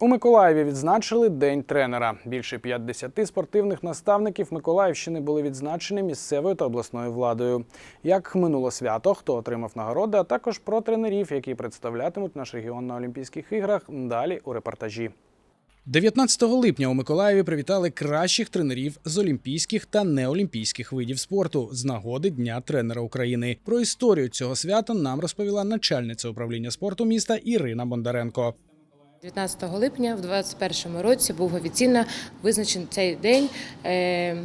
У Миколаєві відзначили День тренера. Більше 50 спортивних наставників Миколаївщини були відзначені місцевою та обласною владою. Як минуло свято, хто отримав нагороди, а також про тренерів, які представлятимуть наш регіон на Олімпійських іграх. Далі у репортажі. 19 липня у Миколаєві привітали кращих тренерів з олімпійських та неолімпійських видів спорту з нагоди Дня тренера України. Про історію цього свята нам розповіла начальниця управління спорту міста Ірина Бондаренко. 19 липня в 2021 році був офіційно визначений цей день, е,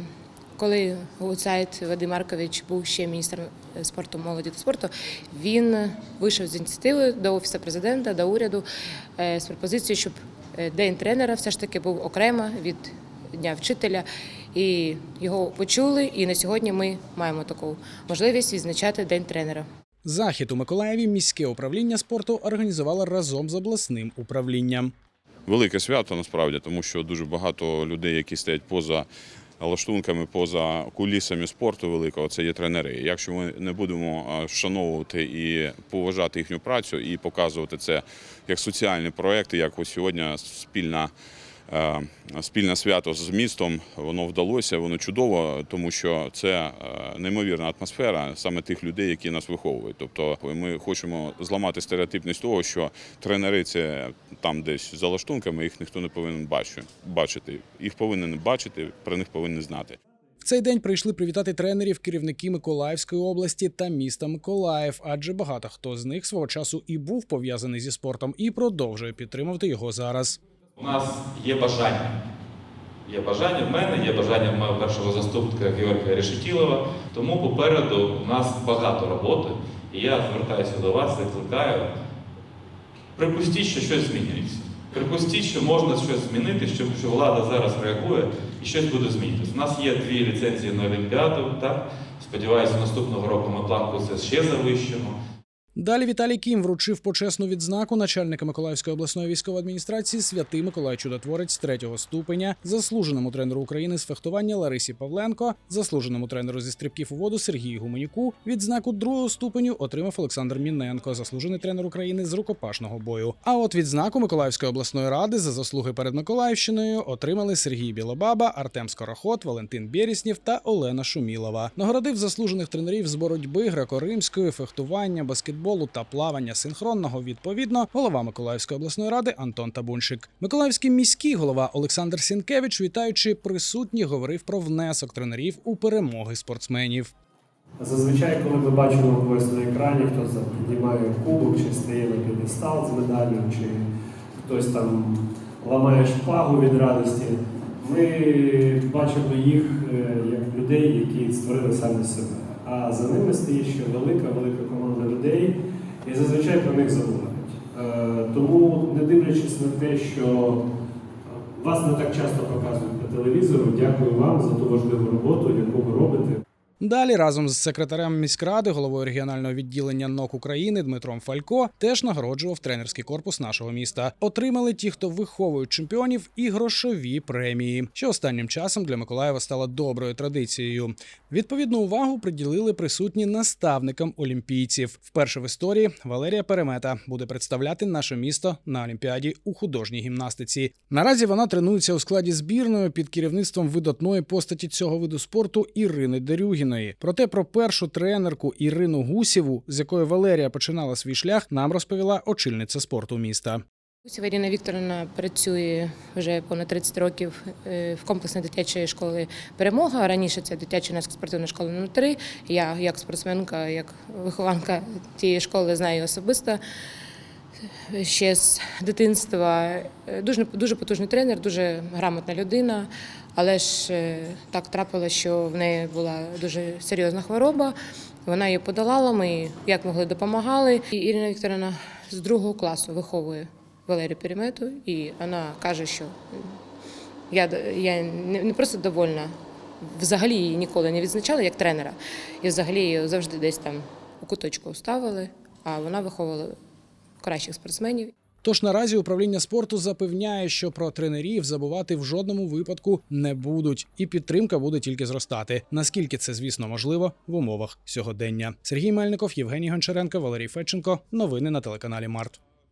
коли Гуцайт Вадим Маркович був ще міністром спорту, молоді та спорту. Він вийшов з ініціативою до офісу президента, до уряду е, з пропозицією, щоб е, день тренера все ж таки був окремо від дня вчителя. І його почули. І на сьогодні ми маємо таку можливість відзначати день тренера. Захід у Миколаєві міське управління спорту організувало разом з обласним управлінням. велике свято насправді, тому що дуже багато людей, які стоять поза лаштунками, поза кулісами спорту великого, це є тренери. Якщо ми не будемо вшановувати і поважати їхню працю і показувати це як соціальні проекти, як ось сьогодні спільна. Е, Спільне свято з містом воно вдалося, воно чудово, тому що це е, неймовірна атмосфера саме тих людей, які нас виховують. Тобто ми хочемо зламати стереотипність того, що тренери це там десь за лаштунками, їх ніхто не повинен бачити. Їх повинен бачити, про них повинен знати. В цей день прийшли привітати тренерів керівники Миколаївської області та міста Миколаїв, адже багато хто з них свого часу і був пов'язаний зі спортом і продовжує підтримувати його зараз. У нас є бажання. Є бажання в мене, є бажання в мого першого заступника Георгія Решетілова. Тому попереду у нас багато роботи. І я звертаюся до вас, закликаю. Припустіть, що щось змінюється. Припустіть, що можна щось змінити, що, що влада зараз реагує і щось буде змінюватися. У нас є дві ліцензії на Олімпіаду. Так? Сподіваюся, наступного року ми планку це ще завищимо. Далі Віталій Кім вручив почесну відзнаку начальника Миколаївської обласної військової адміністрації Святий Миколай Чудотворець третього ступеня, заслуженому тренеру України з фехтування Ларисі Павленко, заслуженому тренеру зі стрибків у воду Сергію Гуменюку. Відзнаку другого ступеню отримав Олександр Міненко, заслужений тренер України з рукопашного бою. А от відзнаку Миколаївської обласної ради за заслуги перед Миколаївщиною отримали Сергій Білобаба, Артем Скороход, Валентин Беріснєв та Олена Шумілова. Нагородив заслужених тренерів з боротьби греко-римської, фехтування, баскетболу та плавання синхронного відповідно голова Миколаївської обласної ради Антон Табуншик. Миколаївський міський голова Олександр Сінкевич, вітаючи присутніх, говорив про внесок тренерів у перемоги спортсменів. Зазвичай, коли ми бачимо когось на екрані, хто піднімає кубок, чи стає на п'єдестал з медаллю, чи хтось там ламає шпагу від радості, ми бачимо їх е, як людей, які створили самі себе. А за ними стоїть ще велика, велика команда людей, і зазвичай про них забувають. Е, Тому, не дивлячись на те, що вас не так часто показують по телевізору, дякую вам за ту важливу роботу, яку ви робите. Далі разом з секретарем міськради, головою регіонального відділення НОК України Дмитром Фалько теж нагороджував тренерський корпус нашого міста. Отримали ті, хто виховують чемпіонів, і грошові премії, що останнім часом для Миколаєва стало доброю традицією. Відповідну увагу приділили присутні наставникам олімпійців. Вперше в історії Валерія Перемета буде представляти наше місто на Олімпіаді у художній гімнастиці. Наразі вона тренується у складі збірної під керівництвом видатної постаті цього виду спорту Ірини Дерюгіної. Проте про першу тренерку Ірину Гусєву, з якої Валерія починала свій шлях, нам розповіла очільниця спорту міста. Гусєва Ірина Вікторовна працює вже понад 30 років е, в комплексній дитячої школи Перемога. Раніше це дитяча спортивна школа номер 3 Я як спортсменка, як вихованка тієї школи знаю особисто. Ще з дитинства Е, дуже дуже потужний тренер, дуже грамотна людина. Але ж е, так трапилося, що в неї була дуже серйозна хвороба. Вона її подолала. Ми як могли допомагали. І Ірина Вікторовна з другого класу виховує Валерію Перемету, і вона каже, що я, я не просто довольна, взагалі її ніколи не відзначала як тренера. І взагалі її завжди десь там у куточку ставили, а вона виховувала кращих спортсменів. Тож наразі управління спорту запевняє, що про тренерів забувати в жодному випадку не будуть, і підтримка буде тільки зростати. Наскільки це, звісно, можливо в умовах сьогодення. Сергій Мельников, Євгеній Гончаренко, Валерій Федченко. Новини на телеканалі Март.